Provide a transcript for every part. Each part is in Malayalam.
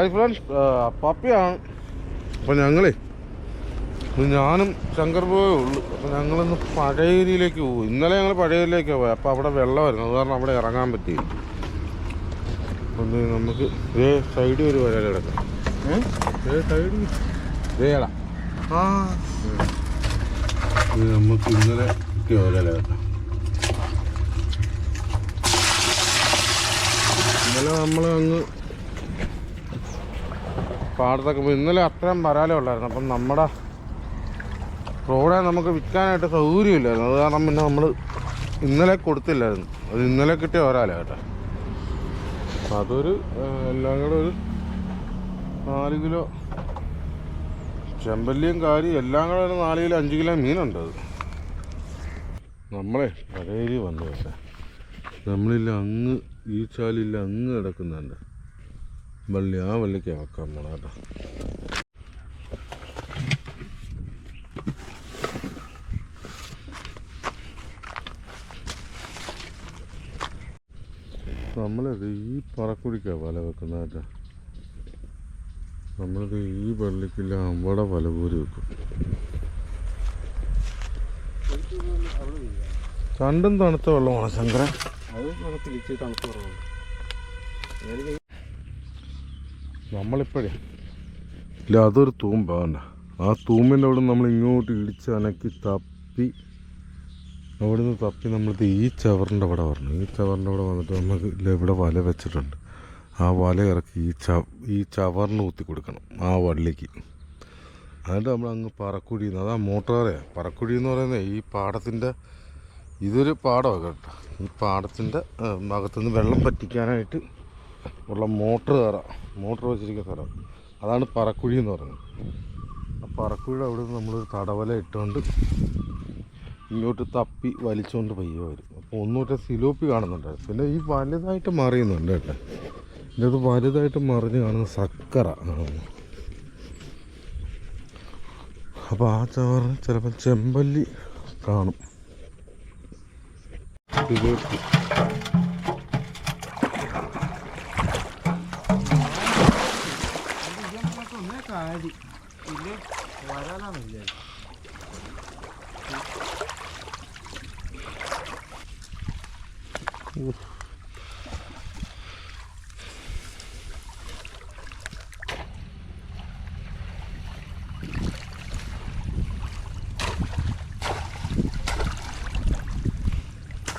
Hi friends പപ്പിയാണ്. അപ്പോൾ ഞങ്ങളേ ഞാനും ശങ്കർ പോയേ ഉള്ളൂ. അപ്പോൾ ഞങ്ങളിന്ന് പഴയരിയിലേക്ക് പോകും ഇന്നലെ ഞങ്ങൾ പഴയരിയിലേക്കാണ് പോയത് അപ്പോൾ അവിടെ വെള്ളമായിരുന്നു അത് കാരണം അവിടെ ഇറങ്ങാൻ പറ്റി ഒന്ന് നമുക്ക് ഇതേ സൈഡിൽ ഒരു വരാൽ കിടക്കാം. ഏ? സൈഡിൽ. ഇതേടാ ആ. നമുക്ക് ഇന്നലെ കിട്ടിയ വരാൽ കിടക്കാം. ഇന്നലെ നമ്മൾ അങ്ങ് പാടത്തൊക്കെ ഇന്നലെ അത്രയും വരാലേ ഉള്ളായിരുന്നു. അപ്പം നമ്മുടെ റോഡെ നമുക്ക് വിൽക്കാനായിട്ട് സൗകര്യമില്ലായിരുന്നു. അത് കാരണം പിന്നെ നമ്മൾ ഇന്നലെ കൊടുത്തില്ലായിരുന്നു. അത് ഇന്നലെ കിട്ടിയ വരാല കേട്ടോ. അതൊരു എല്ലാം കൂടെ ഒരു നാല് കിലോ ചെമ്പല്ലിയും കാരി എല്ലാം കൂടെ ഒരു നാല് കിലോ അഞ്ച് കിലോ മീനുണ്ട് അത്. നമ്മളെ പഴയ വന്നു പക്ഷേ. നമ്മളില്ല അങ്ങ് ഈ ചാലില്ല അങ്ങ് കിടക്കുന്നുണ്ട്. വള്ളി ആ വള്ളിക്ക് ആക്കാം കേട്ടോ. നമ്മളിത് ഈ പറക്കുടിക്കാ വല വെക്കുന്ന കേട്ടോ. നമ്മളിത് ഈ വള്ളിക്കില്ല അവിടെ വല പോരി വെക്കും. രണ്ടും തണുത്ത വെള്ളമാണ് ശങ്കര അത് തണുത്ത വെള്ളമാണ് നമ്മളിപ്പോഴേ. ഇല്ല അതൊരു തൂമ്പാണ് ആ തൂമ്പിന്റെ അവിടെ നമ്മൾ ഇങ്ങോട്ട് ഇടിച്ച് അനക്കി തപ്പി അവിടെ നിന്ന് തപ്പി നമ്മളിത് ഈ ചവറിന്റെ അവിടെ വരണം. ഈ ചവറിന്റെ അവിടെ വന്നിട്ട് നമുക്ക് ഇവിടെ വല വെച്ചിട്ടുണ്ട്. ആ വല ഇറക്കി ഈ ച ഈ ചവറിന് കുത്തി കൊടുക്കണം ആ വള്ളിക്ക്. എന്നിട്ട് നമ്മൾ അങ്ങ് പറക്കുഴി അതാ മോട്ടോറേ പറക്കുഴി എന്ന് പറയുന്നത് ഈ പാടത്തിന്റെ ഇതൊരു പാടമാണ് കേട്ടോ. ഈ പാടത്തിന്റെ ഭാഗത്തുനിന്ന് വെള്ളം പറ്റിക്കാനായിട്ട് ഉള്ള മോട്ടർ തറ മോട്ടർ വെച്ചിരിക്കുന്ന സ്ഥലം അതാണ് പറക്കുഴി എന്ന് പറയുന്നത്. ആ പറക്കുഴിയുടെ അവിടെ നിന്ന് നമ്മളൊരു തടവല ഇട്ടുകൊണ്ട് ഇങ്ങോട്ട് തപ്പി വലിച്ചുകൊണ്ട് പയ്യെ വരും അപ്പോൾ ഒന്നുകൂടെ സിലോപ്പി കാണുന്നുണ്ടായിരുന്നു പിന്നെ ഈ വലുതായിട്ട് മറിയുന്നുണ്ട് കേട്ടോ. ഇതിന്റെ അത് വലുതായിട്ട് മറിഞ്ഞ് കാണുന്ന സക്കറ. കാണുന്നു അപ്പോൾ ആ ചാറ് ചിലപ്പോൾ ചെമ്പല്ലി കാണും. സിലോപ്പി. ഒന്നേ പിന്നെ വരാനാണ് വിചാരിച്ചു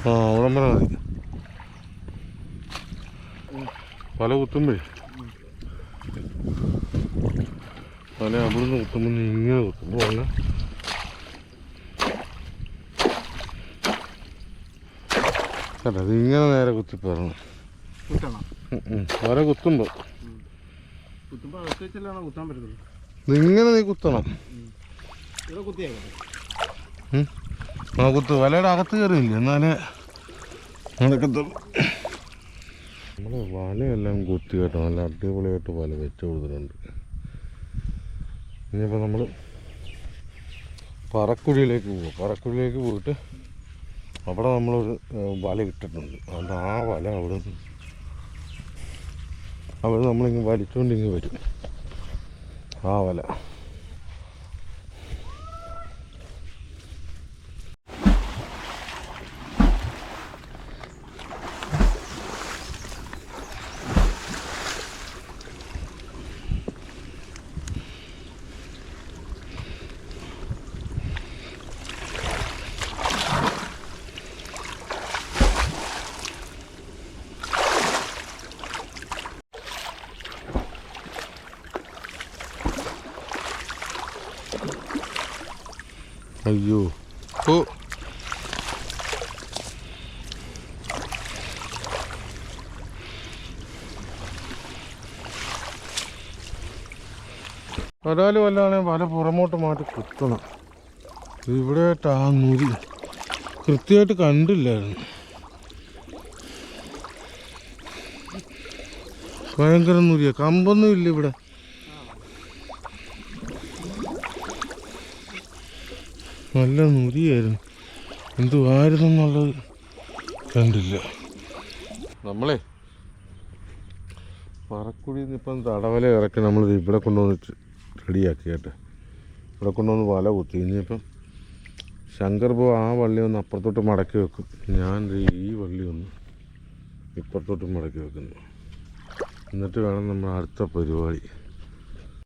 ആ മതി. പല കുത്തുമ്പോഴേ. പല അവിടുന്ന് കുത്തുമ്പോൾ ഇങ്ങനെ കുത്തുമ്പോൾ അങ്ങനെ അല്ല അത് ഇങ്ങനെ നേരെ കുത്തിപ്പറണം കുത്തണം. വര കുത്തുമ്പോൾ ഇങ്ങനെ നീ കുത്തണം. ആ കുത്തു. വലയുടെ അകത്ത് കയറിയില്ല? എന്നാലേ നടക്കത്തുള്ളൂ നമ്മൾ വലയെല്ലാം കുത്തി കേട്ടോ. നല്ല അടിപൊളിയായിട്ട് വല വെച്ച് കൊടുത്തിട്ടുണ്ട്. ഇനിയിപ്പോൾ നമ്മൾ പറക്കുഴിയിലേക്ക് പോകും പറക്കുഴിയിലേക്ക് പോയിട്ട് അവിടെ നമ്മളൊരു വല ഇട്ടിട്ടുണ്ട്. അതുകൊണ്ട് ആ വല അവിടെ നിന്ന് അവിടെ നമ്മളിങ്ങ് വലിച്ചുകൊണ്ട് വരും. ആ വല. അയ്യോ. ഓ. ഒരാൾ വല്ലാണെങ്കിൽ വല പുറമോട്ട് മാറ്റി കുത്തണം. ഇവിടെ ടാങ്ങൂരി കൃത്യമായിട്ട് കണ്ടില്ലായിരുന്നു. ഭയങ്കര നൂരിയ കമ്പൊന്നും ഇല്ല ഇവിടെ. നല്ല നുരിയായിരുന്നു എന്തുവായിരുന്നു എന്നുള്ളത് കണ്ടില്ല. നമ്മളെ പറക്കുഴിയിൽ നിന്ന് ഇപ്പം തടവല ഇറക്കി നമ്മൾ ഇവിടെ കൊണ്ടുവന്ന് റെഡിയാക്കി കേട്ടോ. ഇവിടെ കൊണ്ടുവന്ന് വല കുത്തി. ഇനിയിപ്പം ശങ്കർ പോ ആ വള്ളി ഒന്ന് അപ്പുറത്തോട്ട് മടക്കി വെക്കും. ഞാൻ ഈ വള്ളി ഒന്ന് ഇപ്പുറത്തോട്ട് മടക്കി വെക്കുന്നു. എന്നിട്ട് വേണം നമ്മൾ അടുത്ത പരിപാടി.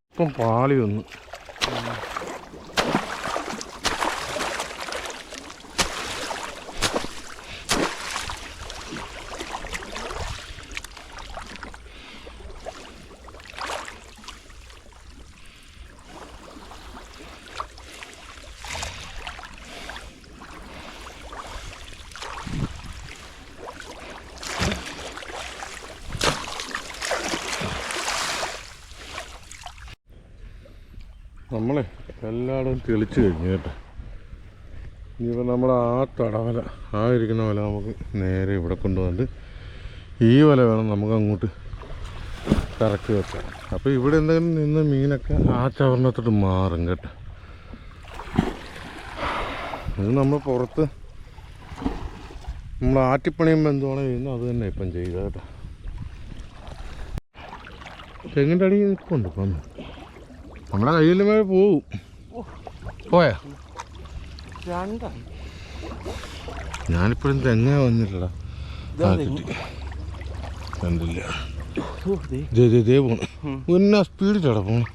ഇപ്പം പാളി ഒന്ന് നമ്മളെ എല്ലായിടവും തെളിച്ചു കഴിഞ്ഞു കേട്ടോ. ഇനിയിപ്പോൾ നമ്മൾ ആ തടവല ആ ഇരിക്കുന്ന വല നമുക്ക് നേരെ ഇവിടെ കൊണ്ടുവന്നിട്ട് ഈ വല വേണം നമുക്ക് അങ്ങോട്ട് കറക്കി വെക്കാം അപ്പോൾ ഇവിടെ എന്തെങ്കിലും നിന്ന് മീനൊക്കെ ആ ചവറിനകത്തോട്ട് മാറും കേട്ടോ. ഇത് നമ്മൾ പുറത്ത് നമ്മൾ ആറ്റിപ്പണിയുമ്പോൾ എന്തുവാണോ ചെയ്യുന്നത്. അത് തന്നെ ഇപ്പം ചെയ്യുക കേട്ടോ. തെങ്ങിന്റെ അടിയിൽ നിൽപ്പുണ്ട് ഇപ്പം. നമ്മുടെ കയ്യിൽ പോവും. പോയാ? രണ്ടായി. ഞാനിപ്പോഴും തെങ്ങ കിട്ടി. കണ്ടില്ല. ദേ. പോണു. പിന്നെ പോണു.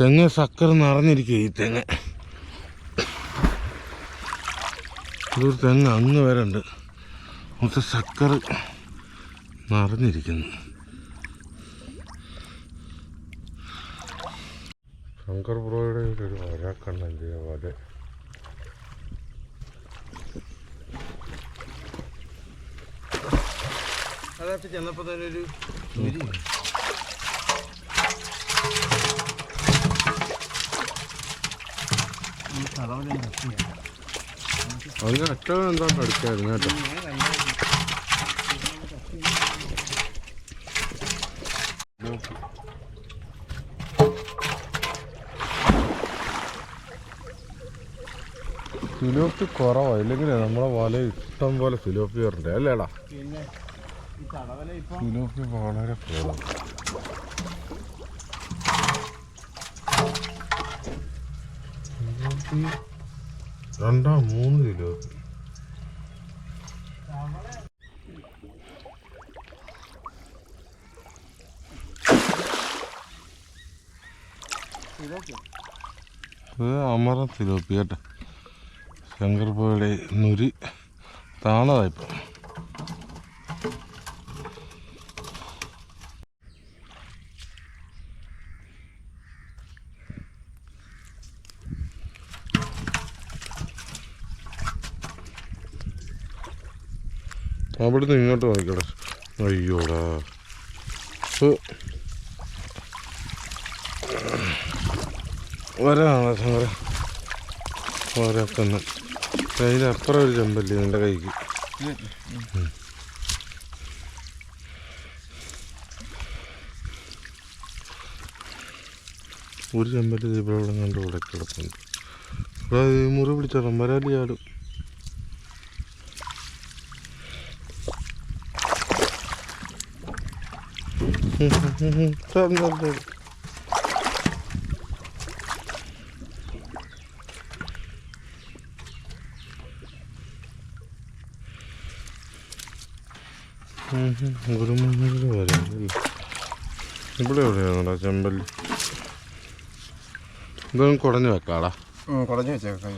തെങ്ങ് സക്കർ നിറഞ്ഞിരിക്കുക ഈ തെങ്ങ്. ഇതൊരു തെങ്ങ് അങ്ങ് വരെ ഉണ്ട് മൊത്തം സക്കർ നിറഞ്ഞിരിക്കുന്നു. ശങ്കർ ബ്രോയുടെ ഒരു വരാക്കണ്ണല്ലേ വര അതകത്ത് ചെന്നപ്പോൾ തന്നെ ഒരു തലവനെ അതിന് ഒറ്റ എന്താ അടുക്കായിരുന്നു കേട്ടോ? സിലോപ്പി കുറവാണ് ഇല്ലെങ്കിൽ നമ്മളെ വല ഇഷ്ടം പോലെ സിലോപ്പി വരണ്ടേ? അല്ലേടാ? പിന്നെ ഈ തടവല ഇപ്പം സിലോപ്പി വളരെ കുറവാണ് സിലോപ്പി രണ്ടാ മൂന്ന് കിലോ. സിലോപ്പി കേട്ടോ ശങ്കർ പോയുടെ നുരി താണതായിപ്പം അവിടുന്ന് ഇങ്ങോട്ട് നോക്കിക്കോട്ടെ അയ്യോടാ. വരാ വരാണോ ശങ്കര വരാത്തന്നെ അതിനപ്പുറം ഒരു ചെമ്പല്ലേ നിന്റെ കൈക്ക്? ഒരു ചെമ്പല്ലി ഇവിടെ ഇവിടെ കണ്ട് ഇവിടെ കിടപ്പുണ്ട്. ഇവിടെ മുറി പിടിച്ചോളാം. വരാലി tamam tamam. തരം ഗുരുമണ്ണിൽ വരാം ഇവിടെ എവിടെയാണോടാ ചെമ്പല്ലി ഇതൊന്നും കുടഞ്ഞു വെക്കാടാ കുടഞ്ഞു വെച്ചേക്കാം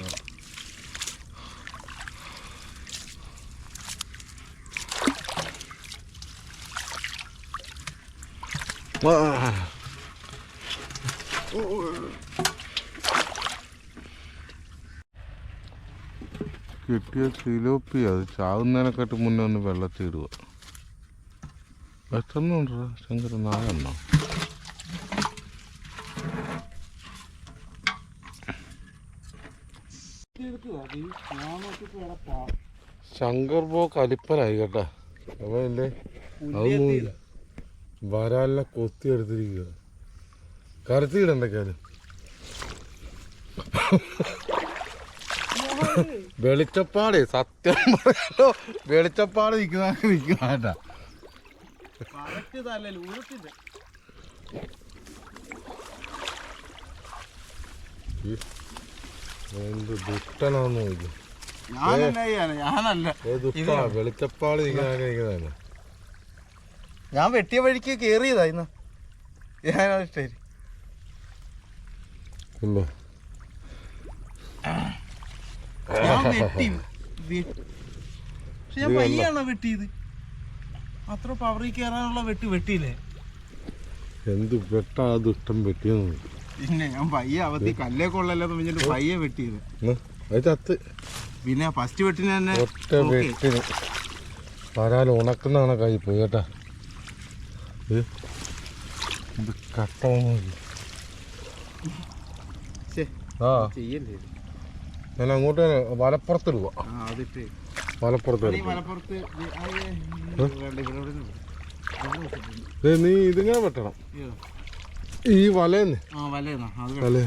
കിട്ടിയ സിലോപ്പി അത് ചാവുന്നതിനെക്കാട്ട് മുന്നേ ഒന്ന് വെള്ളത്തിൽ ഇടുക എത്ര ഉണ്ടോ ശങ്കര നാലെണ്ണോ ശങ്കർ പോ കലിപ്പനായി കേട്ടാ. അപ്പൊ എന്റെ അതൊന്നുമില്ല വരാലിനെ കൊത്തി എടുത്തിരിക്കുക. കറുത്തി ഇടണ്ടേക്കാലും വെളിച്ചപ്പാട് സത്യം പറയാലോ. വെളിച്ചപ്പാട് നിൽക്കുന്ന എന്ത് ദുഷ്ടനാന്ന് നോക്കി ഞാനല്ല. വെളിച്ചപ്പാട് നിൽക്കുന്ന ഞാൻ വെട്ടിയ വഴിക്ക് കേറിയതാ ഇന്ന്. ഞാൻ വെട്ടി വെ- പക്ഷെ ഞാൻ ഇത് പയ്യാണോ വെട്ടിയത്? അത്ര പവറിൽ കയറാനുള്ള വെട്ടി വെട്ടിയില്ലേ? എന്ത് വെട്ടാ ദുഷ്ടം പിന്നെ ഞാൻ പയ്യെ അവധി കല്ലേ കൊള്ളല്ലെന്ന് പറഞ്ഞിട്ട് പയ്യെ വെട്ടിയത്. എന്നാ, അത് ചത്ത്. പിന്നെ ഫസ്റ്റ് വെട്ടിന് തന്നെ ഒറ്റ. വെട്ടിന്. ഉണക്കുന്നതാണ് കൈ പോയി കേട്ടാ. ഇത് കട്ട ആ? ഞാൻ അങ്ങോട്ട് വലപ്പുറത്തിടുക വലപ്പുറത്ത് നീ ഇതിങ്ങനെ വെട്ടണം. ഈ വലേന്ന് ആ വലയെന്നാ അത് വേണ്ട. വല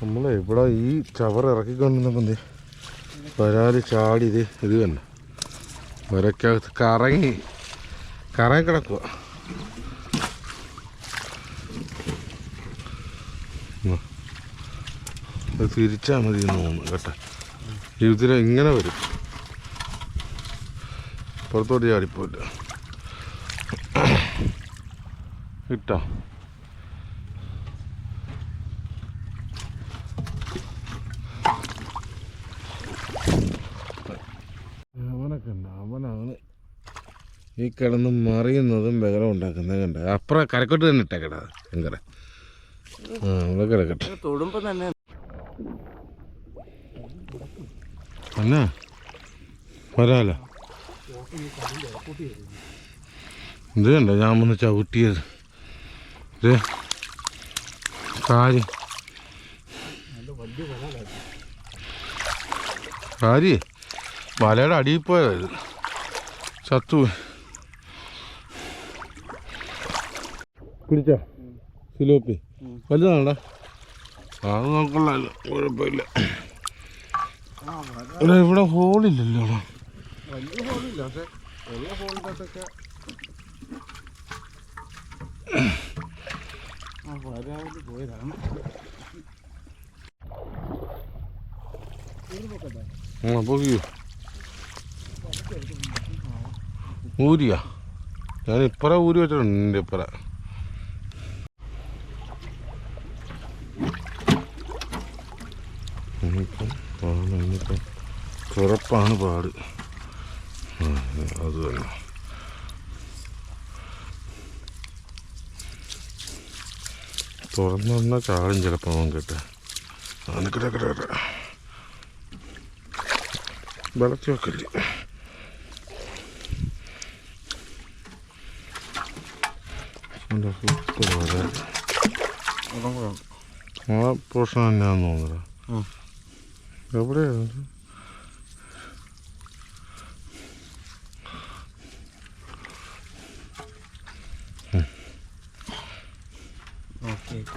നമ്മളെ ഇവിടെ ഈ ചവർ ഇറക്കിക്കൊണ്ടിരുന്നപ്പം ദേ വരാൽ ചാടി ഇത് ഇത് തന്നെ. വരക്കകത്ത് കറങ്ങി കറങ്ങി കിടക്കുക തിരിച്ചാൽ മതി എന്ന് തോന്നുന്നു കേട്ടോ. ജീവിതത്തിൽ ഇങ്ങനെ വരും. പുറത്തോട്ട് ചാടിപ്പോയില്ല ഇട്ടോ. ഈ കിടന്ന് മറിയുന്നതും ബഹളം ഉണ്ടാക്കുന്നതും കണ്ട? അപ്പുറം കരക്കോട്ട് തന്നെ ഇട്ടേക്കട ഭയങ്കര ആ അവിടെ കിടക്കട്ടെ. ഇത് തൊടുമ്പോ തന്നെ. അല്ല വരാലോ. ഇത് കണ്ടോ ഞാൻ വന്ന് ചവിട്ടിയത്. ഇത് കാര്യം. കാരി വലയുടെ അടിയിൽ പോയതാ ഇത്. പിടിച്ചോ സിലോപ്പി. വലുതാണോടാ? അത് നോക്കണല്ലോ കുഴപ്പമില്ല. ഇവിടെ ഇവിടെ ഹോളില്ലല്ലോ. വലിയ ഹോളില്ല പക്ഷെ പോയതാണ്. ഊരിയാ? ഞാൻ ഇപ്പറ ഊരി വെച്ചിട്ടുണ്ട് ഇപ്പറ ഇനിയിപ്പം ആണ് ഇനിയിപ്പം തുറപ്പാണ് പാട്. അത് തന്നെ. തുറന്നു ചാടും ചിലപ്പോൾ അവൻ കേട്ടെ. ആ വളർത്തി വെക്കല്ലേ ആ പോർഷൻ തന്നെയാന്ന് തോന്നുന്നത് എവിടെയാണ്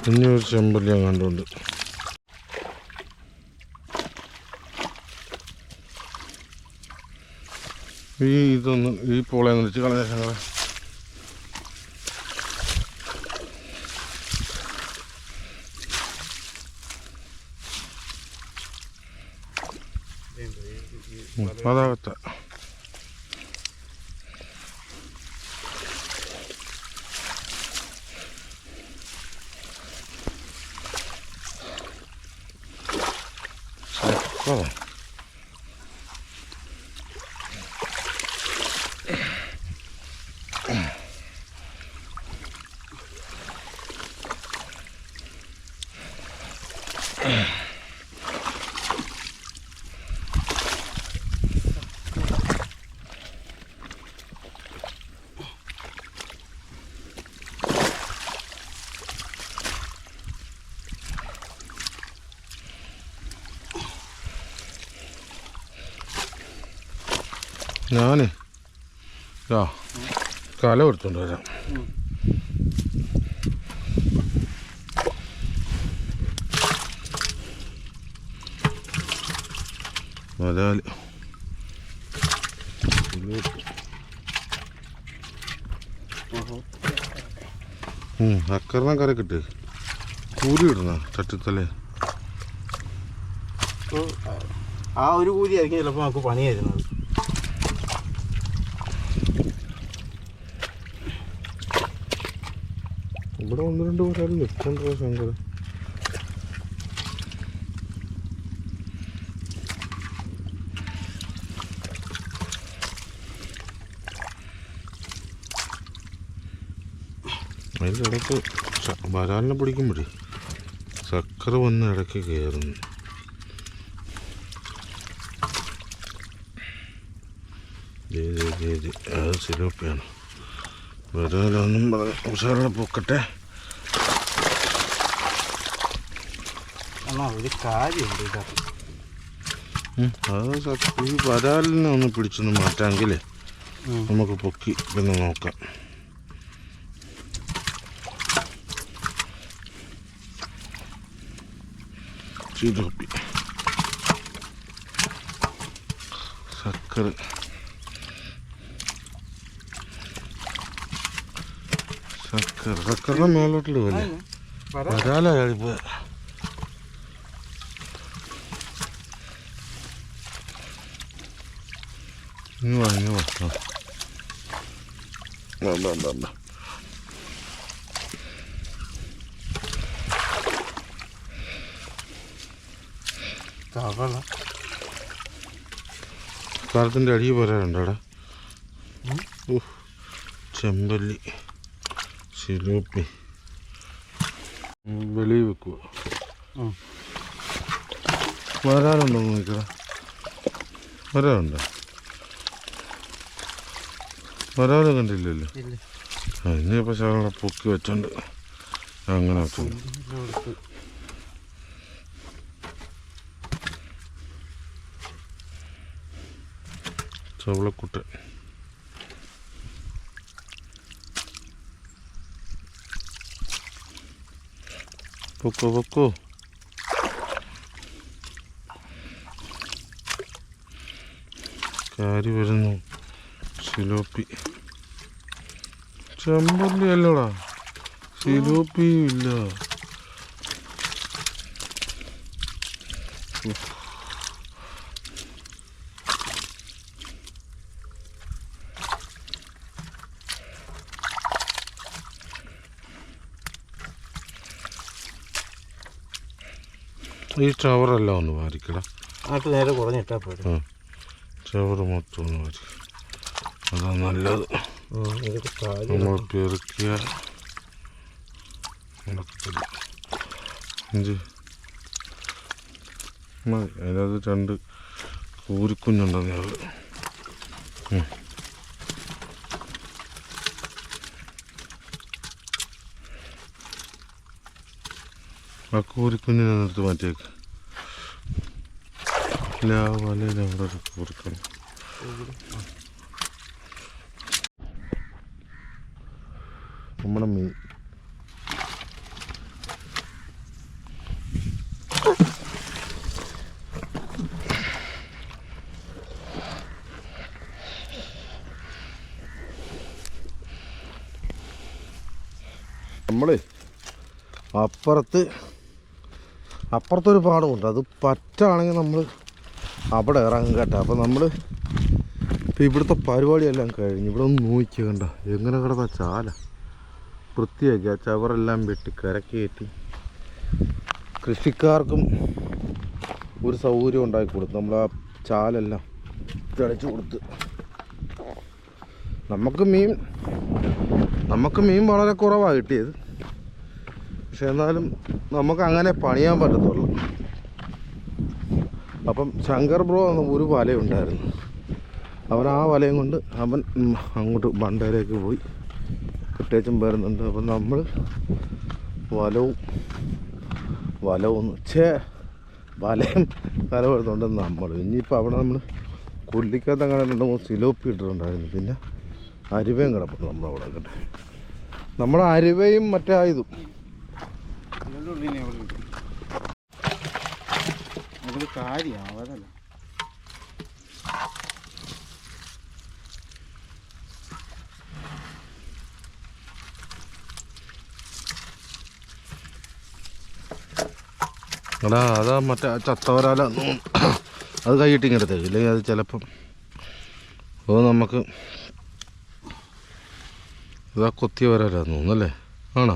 ഓക്കെ ഇനി ഒരു ചെമ്പല്ലി കണ്ടുണ്ട് ഈ ഇതൊന്ന് ഈ പോളയെന്ന് വെച്ച് കളഞ്ഞ ഞങ്ങളെ. അതാകത്ത അതെ ഞാനേ ആ കല കൊടുത്തോണ്ട് വരാം. വരാൽ അക്കറിനെ കര കിട്ട്. കൂലി ഇടണ തട്ടിത്തലേ ആ ഒരു കൂലി ആയിരിക്കും ചിലപ്പോൾ നമുക്ക് പണി ഇവിടെ ഒന്ന് രണ്ട് പേരാലും നിൽക്കണ്ടോ ശങ്കര അതിന്റെ ഇടയ്ക്ക് വരാലിനെ പിടിക്കുമ്പോഴേ ചക്കര വന്ന് ഇടയ്ക്ക് കയറുന്നു. അത് സിലോപ്പിയാണ്. വരാലൊന്നും പറഞ്ഞ് ഉഷാറോടെ പൊക്കട്ടെ. എന്നാൽ ഒരു കാര്യമുണ്ട് ഉം, അത് ഈ വരാലിനെ ഒന്ന് പിടിച്ചൊന്ന് മാറ്റാമെങ്കിൽ നമുക്ക് പൊക്കി പിന്നെ നോക്കാം. ചീതോപ്പി സക്കർ സക്കർ സക്കറിനെ മേലോട്ടിടുവല്ലേ വരാം വരാലായിപ്പോ ഇങ്ങ് വാ ഇങ്ങ് വാ. വാ വാ വാ വാ തവള വരാറുണ്ടോടാ ഉം. ഉഫ്. ചെമ്പല്ലി സിലോപ്പി വെളിയിൽ വെക്കുക വരാറുണ്ടോ വരാനുണ്ടോ വരാറുണ്ടോ വരാതെ കണ്ടില്ലല്ലോ. ഇനിയിപ്പോൾ ശകലം പൊക്കി വെച്ചോണ്ട് അങ്ങനെ വെച്ചോണ്ട് ഇതിനടുത്ത് ചവളക്കുട്ടൻ പൊക്കോ പൊക്കോ. കാരി വരുന്നു. സിലോപ്പി. ചെമ്പല്ലി അല്ലടാ. സിലോപ്പിയും ഇല്ല ഈ ചവറെല്ലാം ഒന്ന് മാറിക്കടാ നേരെ കുറഞ്ഞിട്ടാൽ പോരും. ചവറ് മൊത്തം ഒന്ന് മാറി അതാ നല്ലത്. നമ്മൾ പെറുക്കിയ അതിനകത്ത് രണ്ട് കൂരിക്കുഞ്ഞുണ്ടെന്ന് ഞങ്ങൾ. ആ കൂരിക്കുഞ്ഞിനെ നിർത്തി മാറ്റിയേക്ക്. ഇല്ല വലയിൽ അവിടെ കൂറിക്കണം നമ്മുടെ മീൻ. നമ്മളെ അപ്പുറത്ത് അപ്പുറത്തൊരു പാടമുണ്ട്. അത് പറ്റാണെങ്കിൽ നമ്മൾ അവിടെ ഇറങ്ങും കേട്ടോ. അപ്പം നമ്മൾ ഇപ്പം ഇവിടുത്തെ പരിപാടിയെല്ലാം കഴിഞ്ഞ്. ഇവിടെ ഒന്ന് നോക്കിയ കണ്ട എങ്ങനെ കിടന്ന ചാല? വൃത്തിയാക്കി ആ ചവറെല്ലാം വെട്ടി കരക്കയറ്റി കൃഷിക്കാർക്കും ഒരു സൗകര്യം ഉണ്ടാക്കി കൊടുത്തു. നമ്മൾ ആ ചാലെല്ലാം തിളച്ചു കൊടുത്ത്. നമുക്ക് മീൻ നമുക്ക് മീൻ വളരെ കുറവാണ് കിട്ടിയത്. പക്ഷെ എന്നാലും നമുക്ക് അങ്ങനെ പണിയാൻ പറ്റത്തുള്ളൂ. അപ്പം ശങ്കർ ബ്രോ എന്ന ഒരു വലയുണ്ടായിരുന്നു. അവൻ ആ വലയും കൊണ്ട് അവൻ അങ്ങോട്ട് ബണ്ടയിലേക്ക് പോയി. കിട്ടേച്ചും വരുന്നുണ്ട് അപ്പം നമ്മൾ വലവും വലവും ചേ വലയും വല വരുന്നുണ്ട് നമ്മൾ ഇനിയിപ്പോൾ അവിടെ നമ്മൾ കൊല്ലിക്കകത്ത് അങ്ങനെ രണ്ട് മൂന്ന് സിലോപ്പി ഇട്ടിട്ടുണ്ടായിരുന്നു. പിന്നെ അരുവയും കിടപ്പുണ്ട് നമ്മളവിടെ കിട്ടെ നമ്മുടെ അരുവയും മറ്റേ ആയുധം കാര്യമാണ് അതല്ല. എടാ അതാ മറ്റേ ചത്തവരാല. അത് കൈയിട്ടിങ്ങെടുത്തേ ഇല്ലെങ്കിൽ അത് ചിലപ്പം അത് നമുക്ക് ഇതാ കൊത്തിയ വരാലാന്ന് തോന്നുന്നല്ലേ ആണോ?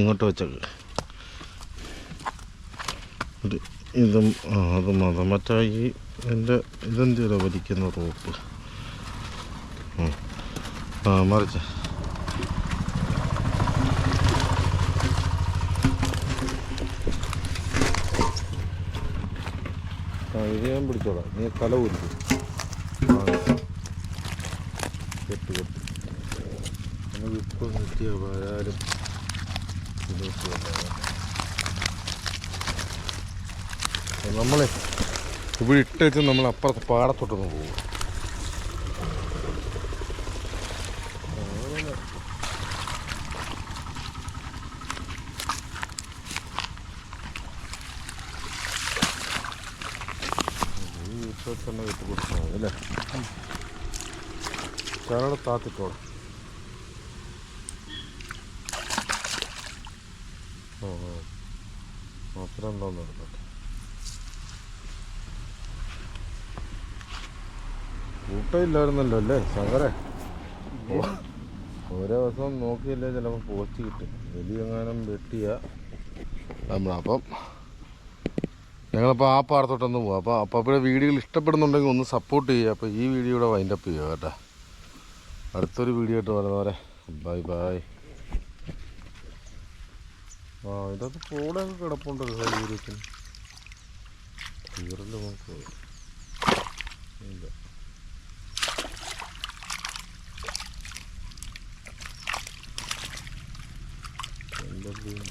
ഇങ്ങോട്ട് വെച്ചേക്ക്. ഇതും ആ അത് മതം മറ്റേ ഈ എന്റെ ഇതെന്തിനാ വലിക്കുന്ന റോപ്പ്. ആ മറിച്ച. ആ ഇത് ഞാൻ പിടിച്ചോളാം. നീ കല ഊരിക്കും? കെട്ട് കെട്ട്. നമുക്ക് ഇപ്പം കിട്ടിയ വരാലും. നമ്മളെ ഇവിടെ ഇട്ട് വെച്ച് നമ്മൾ അപ്പുറത്ത് പാടത്തോട്ടൊന്ന് പോകും ഈ ഇപ്പൊ തന്നെ വിട്ട് കൊടുത്താൽ മതി അല്ലേ ചരട് താത്തിട്ടോളാം ഓ ഓ കൂട്ടമില്ലായിരുന്നല്ലോ അല്ലേ ശങ്കരെ ഓരോ ദിവസം നോക്കിയില്ലേ ചിലപ്പോൾ പോസ്റ്റ് കിട്ടും. എലിയെങ്ങാനും വെട്ടിയ നമ്മളപ്പം ഞങ്ങളപ്പോൾ ആ പാടത്തോട്ടൊന്ന് പോവാം. അപ്പൊ അപ്പോൾ അപ്പോൾ വീഡിയോകൾ ഇഷ്ടപ്പെടുന്നുണ്ടെങ്കിൽ ഒന്ന് സപ്പോർട്ട് ചെയ്യുക. അപ്പോൾ ഈ വീഡിയോ വീഡിയോയുടെ വൈൻഡപ്പ് ചെയ്യുക കേട്ടോ. അടുത്തൊരു വീഡിയോ ആയിട്ട് വരുന്നവരെ ബൈ ബൈ ആ ഇതൊക്കെ കൂടെയൊക്കെ കിടപ്പുണ്ട് സൗകര്യത്തിന് തീരൽ നമുക്ക് എന്തെങ്കിലും